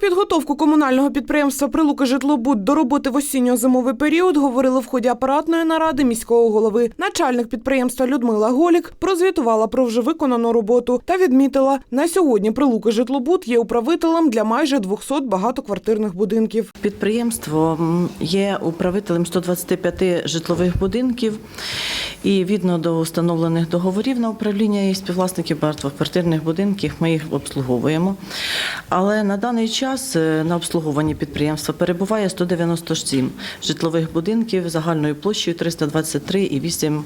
plus підготовку комунального підприємства Прилуки житлобуд до роботи в осінньо-зимовий період говорили в ході апаратної наради міського голови. Начальник підприємства Людмила Голік прозвітувала про вже виконану роботу та відмітила, на сьогодні Прилуки житлобуд є управителем для майже 200 багатоквартирних будинків. Підприємство є управителем 125 житлових будинків і відно до встановлених договорів на управління і співвласників багатоквартирних будинків ми їх обслуговуємо. Але на даний час на обслуговуванні підприємства перебуває 197 житлових будинків загальною площею 323,8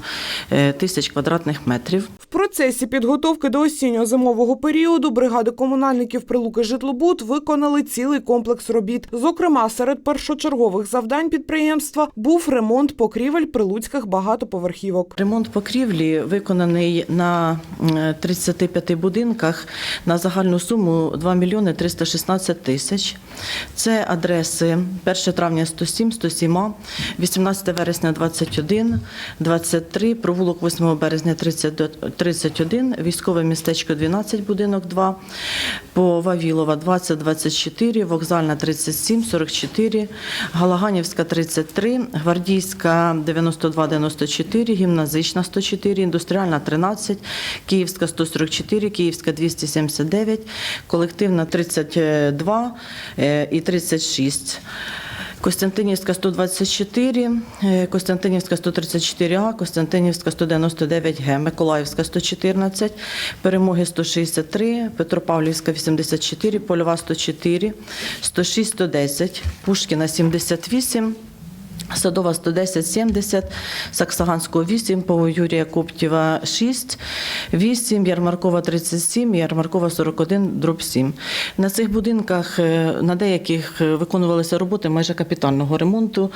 е, тисяч квадратних метрів. В процесі підготовки до осінньо-зимового періоду бригади комунальників Прилуки житлобуд виконали цілий комплекс робіт. Зокрема, серед першочергових завдань підприємства був ремонт покрівель прилуцьких багатоповерхівок. Ремонт покрівлі виконаний на е, 35 будинках на загальну суму 2 мільйони 316 тисяч. Це адреси. 1 травня 107, 107, 18 вересня 21, 23, провулок 8 березня 30 31, військове містечко 12, будинок 2, по Вавілова 20, 24, вокзальна 37, 44, Галаганівська 33, Гвардійська 92, 94, гімназична 104, індустріальна 13, Київська 144, Київська 279, колективна 32 е, і 36. Костянтинівська 124, е, Костянтинівська 134А, Костянтинівська 199Г, Миколаївська 114, Перемоги 163, Петропавлівська 84, Польова 104, 106, 110, Пушкіна 78, Садова 110 70, Саксаганського 8, по Юрія Коптєва 6, 8, Ярмаркова 37, Ярмаркова 41, дроб 7. На цих будинках е, на деяких е, виконувалися роботи майже капітального ремонту,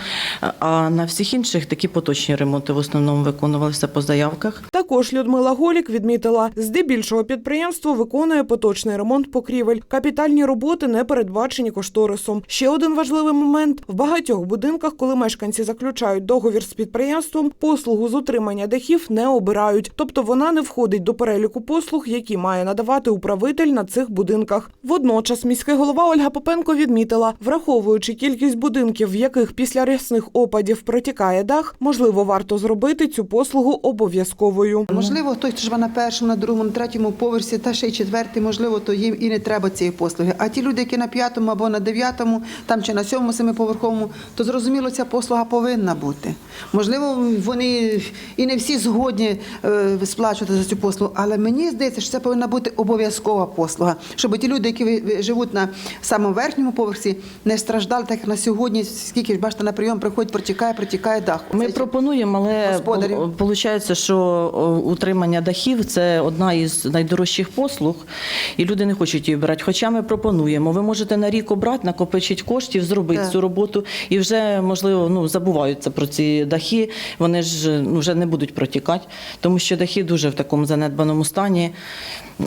а на всіх інших такі поточні ремонти в основному виконувалися по заявках. Також Людмила Голік відмітила, здебільшого підприємство виконує поточний ремонт покрівель. Капітальні роботи не передбачені кошторисом. Ще один важливий момент: в багатьох будинках, коли мешканці заключають договір з підприємством, послугу з утримання дахів не обирають, тобто вона не входить до переліку послуг, які має надавати управитель на цих будинках. Водночас міський голова Ольга Попенко відмітила, враховуючи кількість будинків, в яких після рясних опадів протікає дах, можливо, варто зробити цю послугу обов'язковою. Можливо, той, хто живе на першому, на другому, на третьому поверсі, та ще й четвертий, можливо, то їм і не треба цієї послуги. А ті люди, які на п'ятому або на дев'ятому, там чи на сьомому семиповерховому, то зрозуміло, ця послуга повинна бути. Можливо, вони і не всі згодні е, сплачувати за цю послугу, але мені здається, що це повинна бути обов'язкова послуга, щоб ті люди, які живуть на самому верхньому поверсі, не страждали, так як на сьогодні, скільки ж бачите, на прийом приходять, протікає, протікає дах. Ми Це- пропонуємо, але господарів. виходить, що утримання дахів це одна із найдорожчих послуг, і люди не хочуть її брати. Хоча ми пропонуємо, ви можете на рік обрати, накопичити коштів, зробити Так. цю роботу, і вже можливо ну забуваються про ці дахи. Вони ж ну, вже не будуть протікати, тому що дахи дуже в такому занедбаному стані.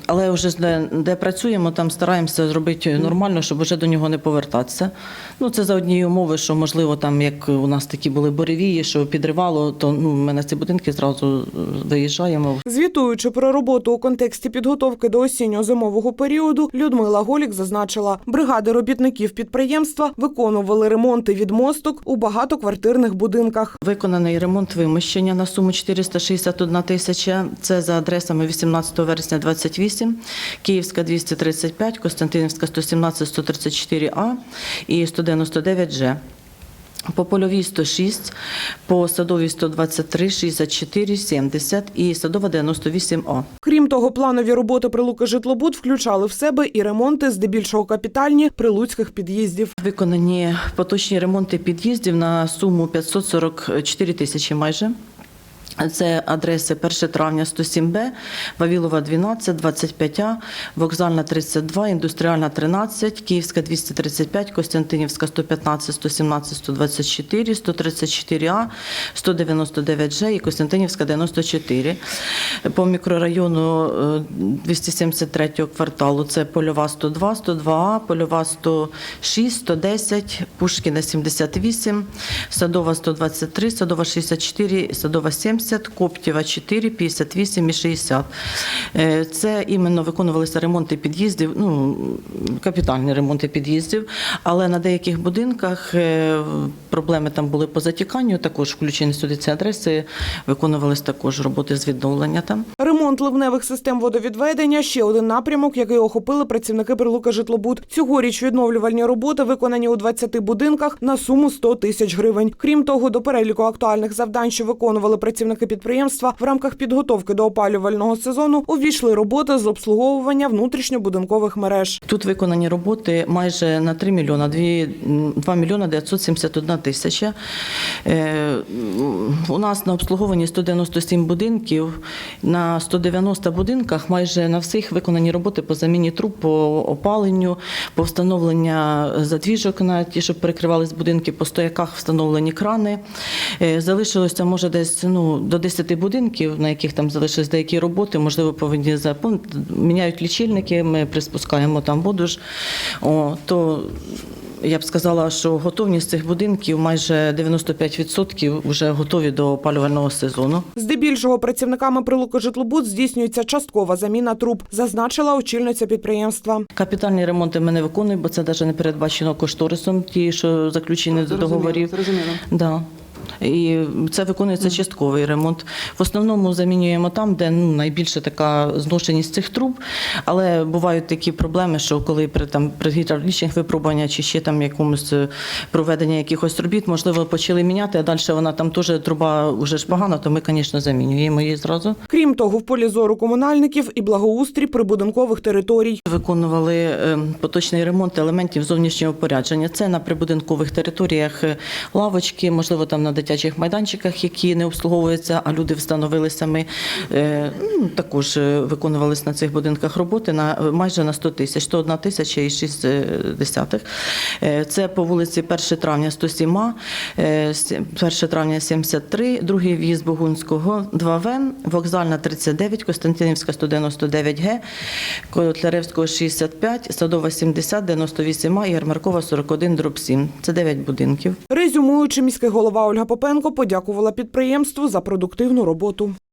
Але вже де, де працюємо, там стараємося зробити нормально, щоб вже до нього не повертатися. Ну це за однієї умови, що можливо, там як у нас такі були буревії, що підривало, то ну ми на ці будинки зразу е, виїжджаємо. Звітуючи про роботу у контексті підготовки до осінньо-зимового періоду, Людмила Голік зазначила, бригади робітників підприємства виконували ремонти від мосток у багатоквартирних будинках. Виконаний ремонт вимощення на суму 461 тисяча. Це за адресами 18 вересня 28, Київська 235, Костянтинівська 117, 134 А і 199 Ж. По польовій 106, по садовій 123, 64, 70 і садова 98 А. Крім того, планові роботи прилуки житлобуд включали в себе і ремонти, здебільшого капітальні прилуцьких під'їздів. Виконані поточні ремонти під'їздів на суму 544 тисячі майже. Це адреси 1 травня 107Б, Вавілова 12, 25А, Вокзальна 32, Індустріальна 13, Київська 235, Костянтинівська 115, 117, 124, 134А, 199Ж і Костянтинівська 94. По мікрорайону е, 273 кварталу це Польова 102, 102А, Польова 106, 110, Пушкіна 78, Садова 123, Садова 64, Садова 70, 70, Коптєва 4, 58 і 60. Е, Це іменно виконувалися ремонти під'їздів, ну, капітальні ремонти під'їздів, але на деяких будинках е, проблеми там були по затіканню, також включені сюди ці адреси, виконувалися також роботи з відновлення там. Ремонт ливневих систем водовідведення ще один напрямок, який охопили працівники прилука житлобуд. Цьогоріч відновлювальні роботи виконані у 20 будинках на суму 100 тисяч гривень. Крім того, до переліку актуальних завдань, що виконували працівники підприємства в рамках підготовки до опалювального сезону, увійшли роботи з обслуговування внутрішньобудинкових мереж. Тут виконані роботи майже на 3 мільйона, 2, 2 мільйона 971 тисяча. Е, У нас на обслуговуванні 197 будинків. На 190 будинках майже на всіх виконані роботи по заміні труб, по опаленню, по встановлення задвіжок на ті, щоб перекривались будинки, по стояках встановлені крани. Е, Залишилося, може, десь ну, до 10 будинків, на яких там залишились деякі роботи, можливо, повинні запом... міняють лічильники, ми приспускаємо там воду ж. О, то я б сказала, що готовність цих будинків майже 95% вже готові до опалювального сезону. Здебільшого працівниками прилука житлобуд здійснюється часткова заміна труб, зазначила очільниця підприємства. Капітальні ремонти ми не виконуємо, бо це навіть не передбачено кошторисом, ті, що заключені до договорів. зрозуміло. Да. І це виконується частковий ремонт. В основному замінюємо там, де ну, найбільше така зношеність цих труб. Але бувають такі проблеми, що коли при там при гідравлічних випробуваннях чи ще там якомусь е, проведення якихось робіт, можливо, почали міняти, а далі вона там теж труба вже ж погана, то ми, звісно, замінюємо її зразу. Крім того, в полі зору комунальників і благоустрій прибудинкових територій. Виконували е, поточний ремонт елементів зовнішнього порядження. Це на прибудинкових територіях е, лавочки, можливо, там на дитячих майданчиках, які не обслуговуються, а люди встановили самі. Е, ну, Також е, виконувалися на цих будинках роботи на е, майже на 100 тисяч, 101 тисяча і 6 десятих. Це по вулиці 1 травня 107, е, 1 травня 73, другий в'їзд Богунського 2В, вокзальна 39, Костянтинівська 199 Г, Котляревського 65, Садова 70, 98 А і Ярмаркова 41, дроб 7. Це 9 будинків. Резюмуючи, міський голова Ольга Попенко подякувала підприємству за продуктивну роботу.